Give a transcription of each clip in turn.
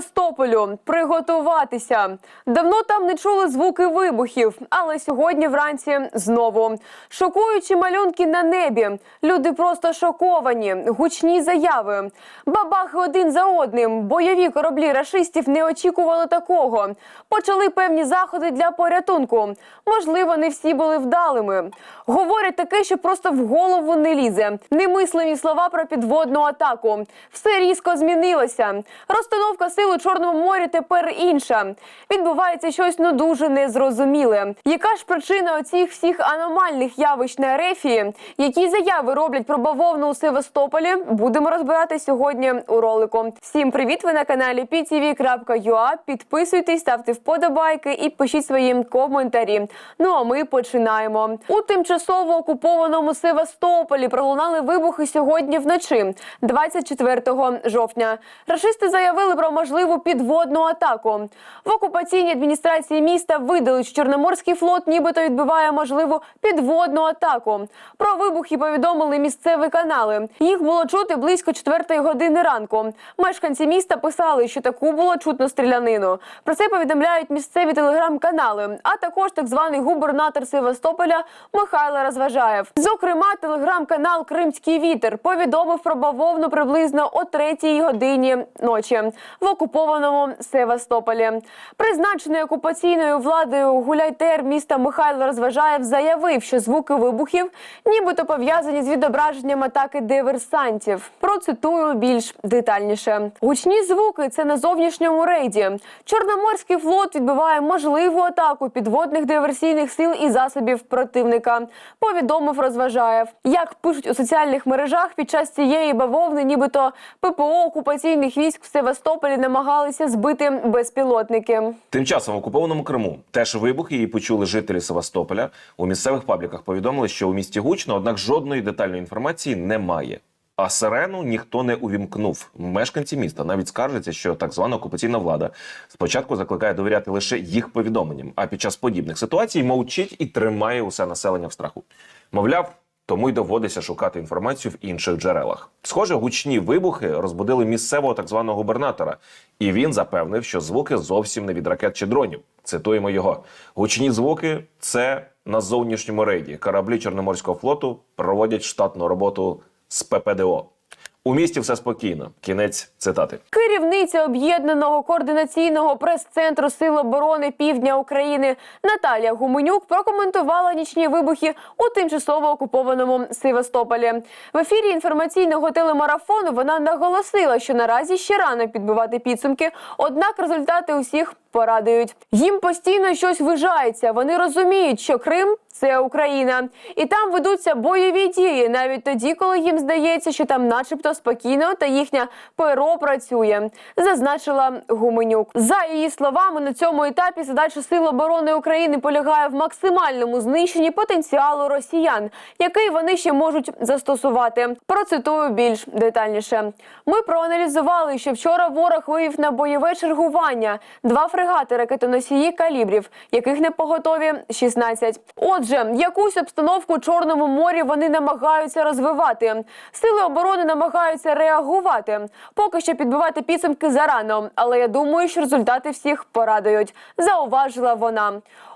Севастополю приготуватися. Давно там не чули звуки вибухів, але сьогодні вранці знову шокуючі малюнки на небі. Люди просто шоковані. Гучні заяви. Бабахи один за одним. Бойові кораблі рашистів не очікували такого. Почали певні заходи для порятунку. Можливо, не всі були вдалими. Говорять таке, що просто в голову не лізе. Немислені слова про підводну атаку. Все різко змінилося. Розстановка сил у Чорному морі тепер інша. Відбувається щось ну дуже незрозуміле. Яка ж причина оцих всіх аномальних явищ на Ерефії? Які заяви роблять про бавовну у Севастополі? Будемо розбирати сьогодні у ролику. Всім привіт! Ви на каналі ptv.ua. Підписуйтесь, ставте вподобайки і пишіть свої коментарі. Ну а ми починаємо. У тимчасово окупованому Севастополі пролунали вибухи сьогодні вночі, 24 жовтня. Рашисти заявили про можливу підводну атаку. В окупаційній адміністрації міста видали, що Чорноморський флот нібито відбиває можливу підводну атаку. Про вибухи повідомили місцеві канали. Їх було чути близько 4 години ранку. Мешканці міста писали, що таку було чутно стрілянину. Про це повідомляють місцеві телеграм-канали, а також так званий губернатор Севастополя Михайло Розважаєв. Зокрема, телеграм-канал Кримський вітер повідомив про бавовну приблизно о 3 годині ночі в окупованому Севастополі. Призначений окупаційною владою гуляйтер міста Михайло Розважаєв заявив, що звуки вибухів нібито пов'язані з відображенням атаки диверсантів. Процитую більш детальніше. Гучні звуки це на зовнішньому рейді. Чорноморський флот відбиває можливу атаку підводних диверсійних сил і засобів противника. Повідомив Розважаєв. Як пишуть у соціальних мережах, під час цієї бавовни, нібито ППО окупаційних військ в Севастополі намагалися збити безпілотники. Тим часом в окупованому Криму теж вибухи її почули жителі Севастополя. У місцевих пабліках повідомили, що у місті гучно, однак жодної детальної інформації немає. А сирену ніхто не увімкнув. Мешканці міста навіть скаржаться, що так звана окупаційна влада спочатку закликає довіряти лише їх повідомленням, а під час подібних ситуацій мовчить і тримає усе населення в страху. Мовляв, тому й доводиться шукати інформацію в інших джерелах. Схоже, гучні вибухи розбудили місцевого так званого губернатора, і він запевнив, що звуки зовсім не від ракет чи дронів. Цитуємо його: гучні звуки це на зовнішньому рейді. Кораблі Чорноморського флоту проводять штатну роботу з ППДО. У місті все спокійно. Кінець цитати. Керівниця об'єднаного координаційного прес-центру Сил оборони Півдня України Наталія Гуменюк прокоментувала нічні вибухи у тимчасово окупованому Севастополі. В ефірі інформаційного телемарафону вона наголосила, що наразі ще рано підбивати підсумки, однак результати усіх порадують. Їм постійно щось вижається. Вони розуміють, що Крим це Україна, і там ведуться бойові дії, навіть тоді, коли їм здається, що там, начебто, спокійно та їхня ПРО працює, зазначила Гуменюк. За її словами, на цьому етапі задача Сил оборони України полягає в максимальному знищенні потенціалу росіян, який вони ще можуть застосувати. Процитую більш детальніше. Ми проаналізували, що вчора ворог вивів на бойове чергування два фрегати ракетоносії калібрів, яких не поготові 16. Отже, якусь обстановку Чорному морі вони намагаються розвивати. Сили оборони намагаються реагувати. Поки що підбивати підсумки зарано, але я думаю, що результати всіх порадують. Зауважила вона.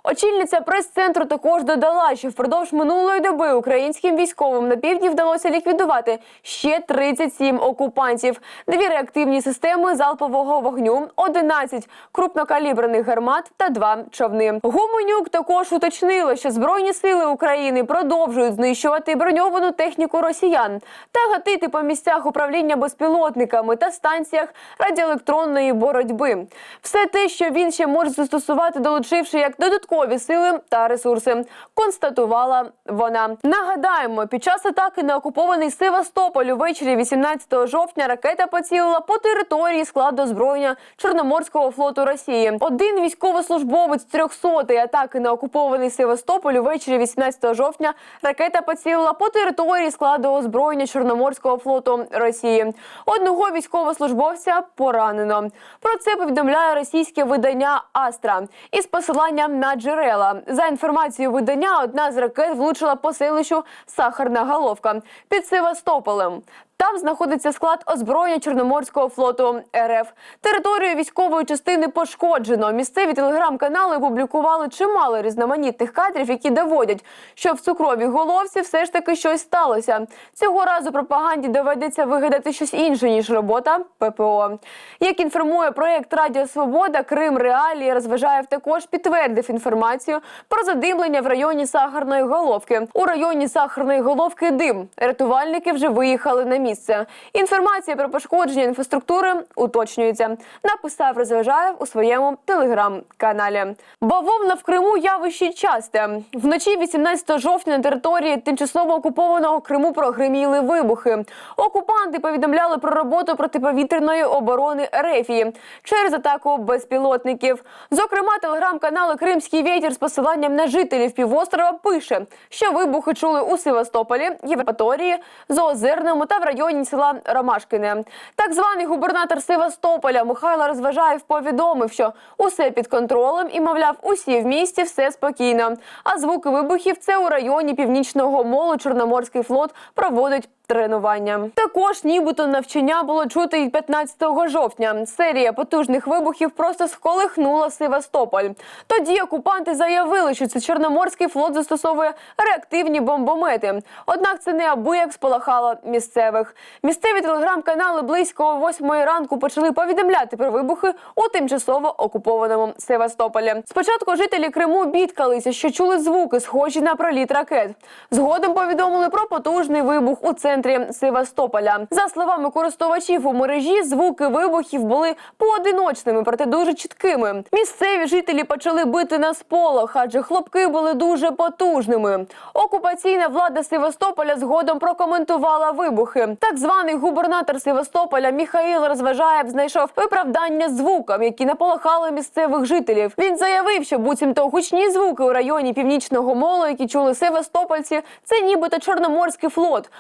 Очільниця прес-центру також додала, що впродовж минулої доби українським військовим на півдні вдалося ліквідувати ще 37 окупантів, дві реактивні системи залпового вогню, 11 крупнокаліберних гармат та два човни. Гуменюк також уточнила, що збройні сили України продовжують знищувати броньовану техніку росіян та гатити по місцях управління безпілотниками та станціях радіоелектронної боротьби. Все те, що він ще може застосувати, долучивши як додаткові сили та ресурси, констатувала вона. Нагадаємо, під час атаки на окупований Севастополь увечері 18 жовтня ракета поцілила по території складу озброєння Чорноморського флоту Росії. Один військовослужбовець 300-ї атаки на окупований Севастополь увечері 18 жовтня ракета поцілила по території складу озброєння Чорноморського флоту Росії. Одного військовослужбовця поранено. Про це повідомляє російське видання Астра із посиланням на джерела. За інформацією видання, одна з ракет влучила по селищу Сахарна Головка під Севастополем. Там знаходиться склад озброєння Чорноморського флоту РФ. Територію військової частини пошкоджено. Місцеві телеграм-канали публікували чимало різноманітних кадрів, які доводять, що в цукровій головці все ж таки щось сталося. Цього разу пропаганді доведеться вигадати щось інше ніж робота ППО. Як інформує проєкт Радіо Свобода, Крим Реалії розважаєв також підтвердив інформацію про задимлення в районі Сахарної головки. У районі Сахарної головки дим. Рятувальники вже виїхали на місце. Інформація про пошкодження інфраструктури уточнюється. Написав Розважаєв у своєму телеграм-каналі. Бавовна в Криму явище часте. Вночі 18 жовтня на території тимчасово окупованого Криму прогриміли вибухи. Окупанти повідомляли про роботу протиповітряної оборони Рефії через атаку безпілотників. Зокрема, телеграм-канал Кримський вітер з посиланням на жителів півострова пише, що вибухи чули у Севастополі, Євпаторії, Зоозерному та в районі села Ромашкине. Так званий губернатор Севастополя Михайло Розважаєв повідомив, що усе під контролем і, мовляв, усі в місті все спокійно. А звуки вибухів це у районі північного молу Чорноморський флот проводить. Тренування також, нібито навчання було чути і 15 жовтня. Серія потужних вибухів просто сколихнула Севастополь. Тоді окупанти заявили, що це Чорноморський флот застосовує реактивні бомбомети. Однак це не абияк сполахало місцевих. Місцеві телеграм-канали близько восьмої ранку почали повідомляти про вибухи у тимчасово окупованому Севастополі. Спочатку жителі Криму бідкалися, що чули звуки, схожі на проліт ракет. Згодом повідомили про потужний вибух у центрі Севастополя. За словами користувачів у мережі, звуки вибухів були поодиночними, проте дуже чіткими. Місцеві жителі почали бити на сполох, адже хлопки були дуже потужними. Окупаційна влада Севастополя згодом прокоментувала вибухи. Так званий губернатор Севастополя Міхаїл Розважаєв знайшов виправдання звукам, які наполохали місцевих жителів. Він заявив, що буцімто гучні звуки у районі північного молу, які чули севастопольці, це нібито Чорноморський флот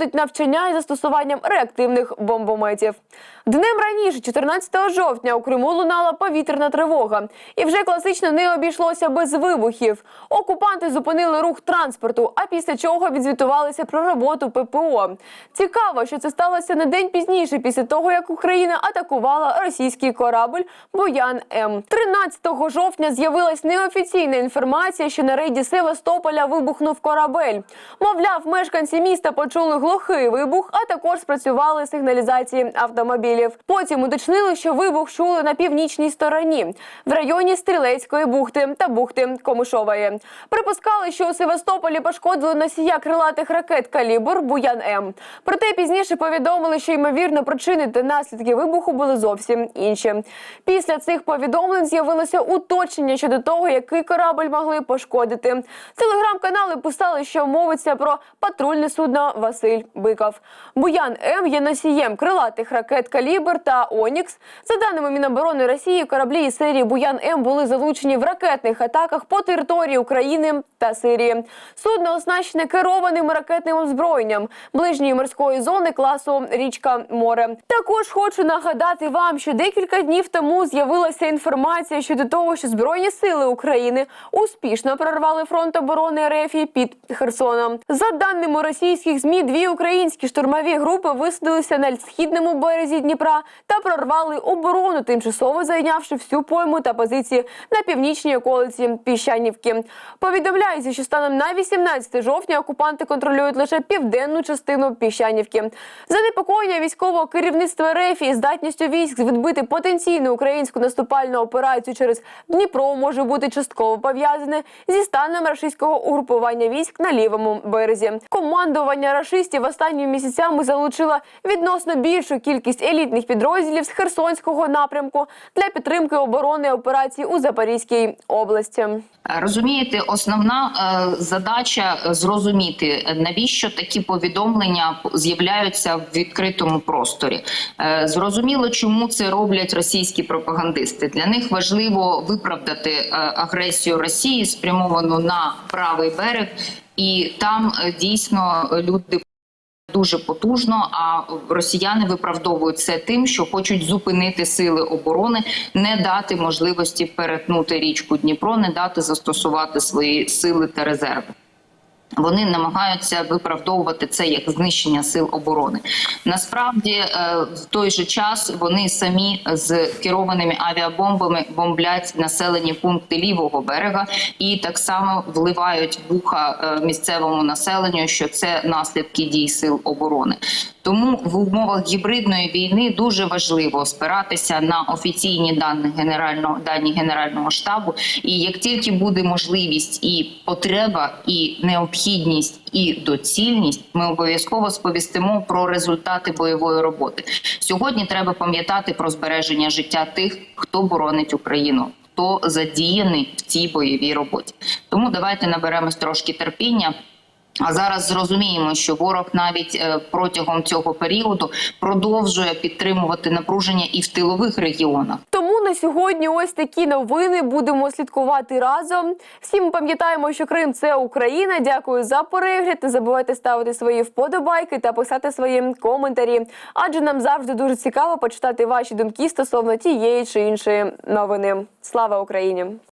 проводить навчання із застосуванням реактивних бомбометів. Днем раніше, 14 жовтня, у Криму лунала повітряна тривога, і вже класично не обійшлося без вибухів. Окупанти зупинили рух транспорту, а після чого відзвітувалися про роботу ППО. Цікаво, що це сталося на день пізніше, після того як Україна атакувала російський корабль Боян М. 13 жовтня з'явилась неофіційна інформація, що на рейді Севастополя вибухнув корабель. Мовляв, мешканці міста почули глухий вибух, а також спрацювали сигналізації автомобілів. Потім уточнили, що вибух чули на північній стороні, в районі Стрілецької бухти та бухти Комишової. Припускали, що у Севастополі пошкодили носія крилатих ракет калібр Буян М. Проте пізніше повідомили, що ймовірно причини та наслідки вибуху були зовсім інші. Після цих повідомлень з'явилося уточнення щодо того, який корабль могли пошкодити. Телеграм-канали писали, що мовиться про патрульне судно Василь Биков. Буян М є носієм крилатих ракет Калібр та Онікс. За даними Міноборони Росії, кораблі із серії Буян М були залучені в ракетних атаках по території України та Сирії. Судно оснащене керованим ракетним озброєнням ближньої морської зони класу річка море. Також хочу нагадати вам, що декілька днів тому з'явилася інформація щодо того, що збройні сили України успішно прорвали фронт оборони РФ під Херсоном. За даними російських змі, дві українські штурмові групи висадилися на східному березі Дніпра та прорвали оборону, тимчасово зайнявши всю пойму та позиції на північній околиці Піщанівки. Повідомляється, що станом на 18 жовтня окупанти контролюють лише південну частину Піщанівки. Занепокоєння військового керівництва РФ і здатністю військ відбити потенційну українську наступальну операцію через Дніпро може бути частково пов'язане зі станом рашистського угрупування військ на лівому березі. Командування рашистів останніми місяцями залучило відносно більшу кількість елітних підрозділів з Херсонського напрямку для підтримки оборони операцій у Запорізькій області. Розумієте, основна е, задача е, зрозуміти, навіщо такі повідомлення з'являються в відкритому просторі. Е, Зрозуміло, чому це роблять російські пропагандисти. Для них важливо виправдати е, агресію Росії, спрямовану на правий берег, і там е, дійсно люди. Дуже потужно, а росіяни виправдовують це тим, що хочуть зупинити сили оборони, не дати можливості перетнути річку Дніпро, не дати застосувати свої сили та резерви. Вони намагаються виправдовувати це як знищення сил оборони. Насправді, е, в той же час вони самі з керованими авіабомбами бомблять населені пункти лівого берега і так само вливають вуха е, місцевому населенню, що це наслідки дій сил оборони. Тому в умовах гібридної війни дуже важливо спиратися на офіційні дані генерального дані генерального штабу. І як тільки буде можливість і потреба, і необхідність, і доцільність, ми обов'язково сповістимо про результати бойової роботи. Сьогодні треба пам'ятати про збереження життя тих, хто боронить Україну. Хто задіяний в цій бойовій роботі? Тому давайте наберемось трошки терпіння. А зараз зрозуміємо, що ворог навіть е, протягом цього періоду продовжує підтримувати напруження і в тилових регіонах. Тому на сьогодні ось такі новини. Будемо слідкувати разом. Всім пам'ятаємо, що Крим це Україна. Дякую за перегляд. Не забувайте ставити свої вподобайки та писати свої коментарі. Адже нам завжди дуже цікаво почитати ваші думки стосовно тієї чи іншої новини. Слава Україні!